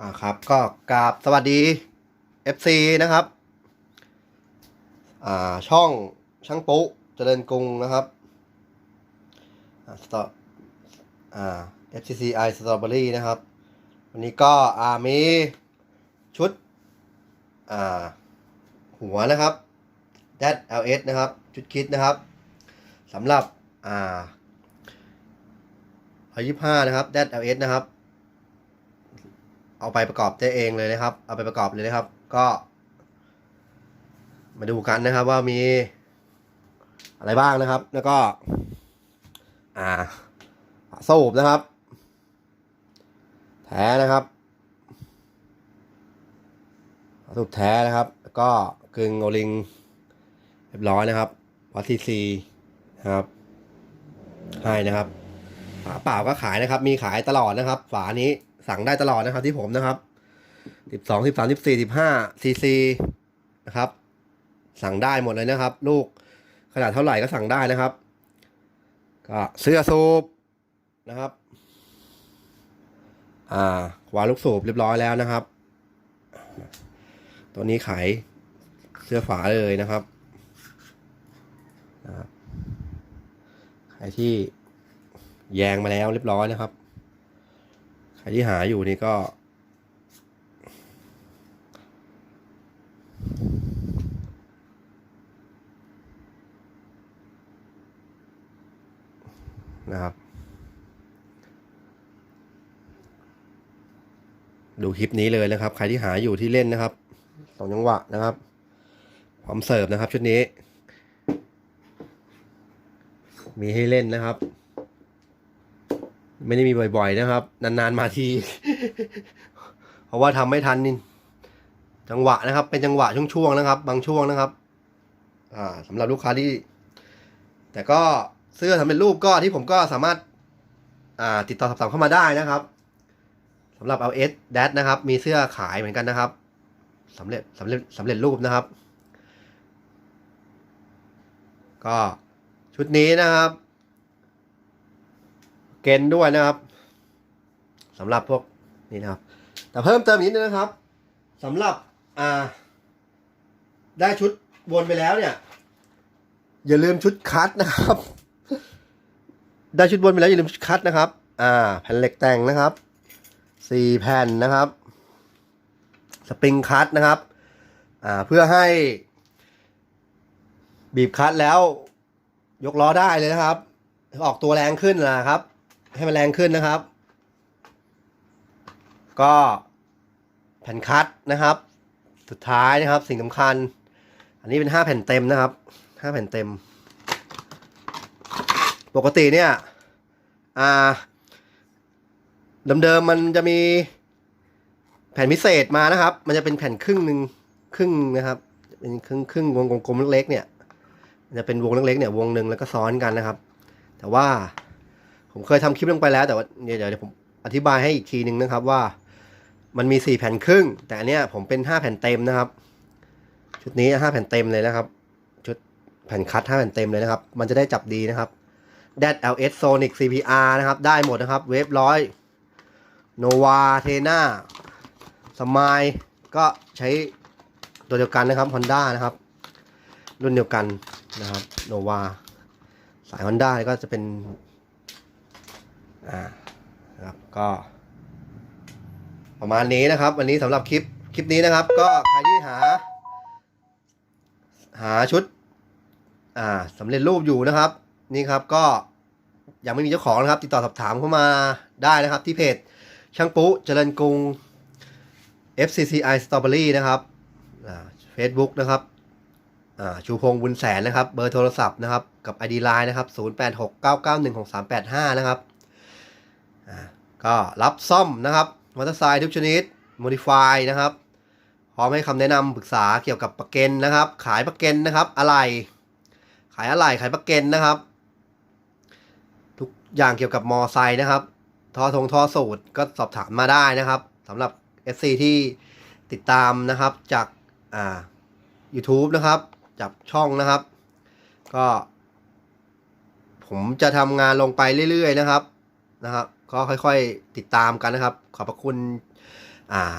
อ่าครับก็กราบสวัสดี FC นะครับอ่าช่องช่างปุ๊เจริญกรุงนะครับอ่าสตออ่า FCCI Strawberry นะครับ วันนี้ก็อ่ามีชุดอ่าหัวนะครับ d a d LS นะครับ ชุดคิดนะครับสำหรับอ่า125นะครับ d a d LS นะครับ เอาไปประกอบได้เองเลยนะครับ เอาไปประกอบเลยนะครับ ก็ มาดูกันนะครับว่ามีอะไรบ้างนะครับ แล้วก็ อ่าสูบนะครับ แท้นะครับสูบแท้นะครับ ก็กึ่งโอลิงเรียบร้อยนะครับวัดซีซีนะครับให้นะครับฝาเปล่าก็ขายนะครับ มีขายตลอดนะครับ ฝานี้ สั่งได้ตลอดนะครับที่ผมนะครับสิบสองสิบสามสิบสี่สิบห้าซีซีนะครับ สั่งได้หมดเลยนะครับ ลูกขนาดเท่าไหร่ก็สั่งได้นะครับ ก็เสื้อสูบนะครับ อ่าวางลูกสูบเรียบร้อยแล้วนะครับ ตัวนี้ขายเสื้อฝาเลยนะครับนะครับใครที่แยงมาแล้วเรียบร้อยนะครับ ครที่หาอยู่นี่ก็ นะครับ ดูคลิปนี้เลยนะครับ ใครที่หาอยู่ที่เล่นนะครับสองจังหวะนะครับ พร้อมเสิร์ฟนะครับชุดนี้ มีให้เล่นนะครับ ไม่ได้มีบ่อย ๆ นะครับ นานๆมาที เพราะว่าทำไม่ทันนี่จังหวะนะครับ เป็นจังหวะช่วงๆนะครับ บางช่วงนะครับ อ่าสำหรับลูกค้าที่ แต่ก็เสื้อทำเป็นรูปก็ที่ผมก็สามารถ อ่า ติดต่อสอบถามเข้ามาได้นะครับสำหรับเอาเอสแดดนะครับ มีเสื้อขายเหมือนกันนะครับสำเร็จสำเร็จสำเร็จรูปนะครับ ก็ชุดนี้นะครับ เกณฑ์ด้วยนะครับสำหรับพวกนี้นะครับ แต่เพิ่มเติมนิดนึงนะครับสำหรับอ่าได้ชุดวนไปแล้วเนี่ย อย่าลืมชุดคัดนะครับ ได้ชุดวนไปแล้วอย่าลืมชุดคัดนะครับ อ่า แผ่นเหล็กแต่งนะครับสี่แผ่นนะครับ สปริงคัดนะครับ อ่าเพื่อให้ บีบคัดแล้ว ยกล้อได้เลยนะครับ ออกตัวแรงขึ้นนะครับ ให้มันแรงขึ้นนะครับ ก็แผ่นคัดนะครับ สุดท้ายนะครับสิ่งสำคัญ อันนี้เป็นห้าแผ่นเต็มนะครับห้าแผ่นเต็ม ปกติเนี่ยอ่าเดิมๆมันจะมีแผ่นพิเศษมานะครับ มันจะเป็นแผ่นครึ่งหนึ่งครึ่งนะครับ เป็นครึ่งครึ่งวงกลมๆเล็กๆเนี่ย จะเป็นวงเล็กๆเนี่ยวงหนึ่งแล้วก็ซ้อนกันนะครับ แต่ว่า ผมเคยทำคลิปลงไปแล้วแต่ว่าเดี๋ยวเดี๋ยวผมอธิบายให้อีกทีหนึ่งนะครับว่ามันมีสี่แผ่นครึ่ง แต่อันเนี้ยผมเป็นห้าแผ่นเต็มนะครับ ชุดนี้ห้าแผ่นเต็มเลยนะครับ ชุดแผ่นคัดห้าแผ่นเต็มเลยนะครับ มันจะได้จับดีนะครับ d a d LS Sonic CPR นะครับ ได้หมดนะครับ เวฟร้อยโนวาเทน่าสมายก็ใช้ตัวเดียวกันนะครับ Honda นะครับ รุ่นเดียวกันนะครับโนวาสาย Honda ก็จะเป็น อ่าครับก็ประมาณนี้นะครับ วันนี้สำหรับคลิปคลิปนี้นะครับ ก็ใครที่หา หาชุด อ่าสำเร็จรูปอยู่นะครับ นี่ครับก็ยังไม่มีเจ้าของนะครับ ติดต่อสอบถามเข้ามาได้นะครับ ที่เพจช่างปุ๊เจริญกรุง FCCI Strawberry นะครับอ่า Facebook นะครับชูพงบุญแสนนะครับ เบอร์โทรศัพท์นะครับ กับ ID Line นะครับ 0869916385 นะครับ ก็รับซ่อมนะครับมอเตอร์ไซค์ทุกชนิด Modify นะครับ พร้อมให้คำแนะนำปรึกษาเกี่ยวกับประกันนะครับ ขายประกันนะครับ อะไร ขายอะไรขายประกันนะครับ ทุกอย่างเกี่ยวกับมอไซค์นะครับท่อทงท่อสูตรก็สอบถามมาได้นะครับสำหรับ FC ที่ติดตามนะครับจากอ่า YouTube นะครับ จากช่องนะครับ ก็ ผมจะทำงานลงไปเรื่อยๆนะครับ นะครับก็ค่อยๆติดตามกันนะครับ ขอบพระคุณอ่า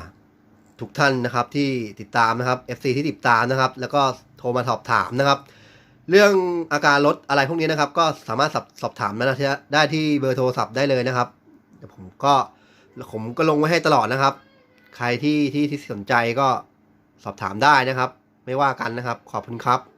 ทุกท่านนะครับที่ติดตามนะครับ FC ที่ติดตามนะครับ แล้วก็โทรมาสอบถามนะครับ เรื่องอาการลดอะไรพวกนี้นะครับ ก็สามารถสอบสอบถามได้ที่ได้ที่เบอร์โทรศัพท์ได้เลยนะครับเดี๋ยวผมก็ผมก็ลงไว้ให้ตลอดนะครับ ใครที่ที่ที่สนใจก็สอบถามได้นะครับ ไม่ว่ากันนะครับ ขอบคุณครับ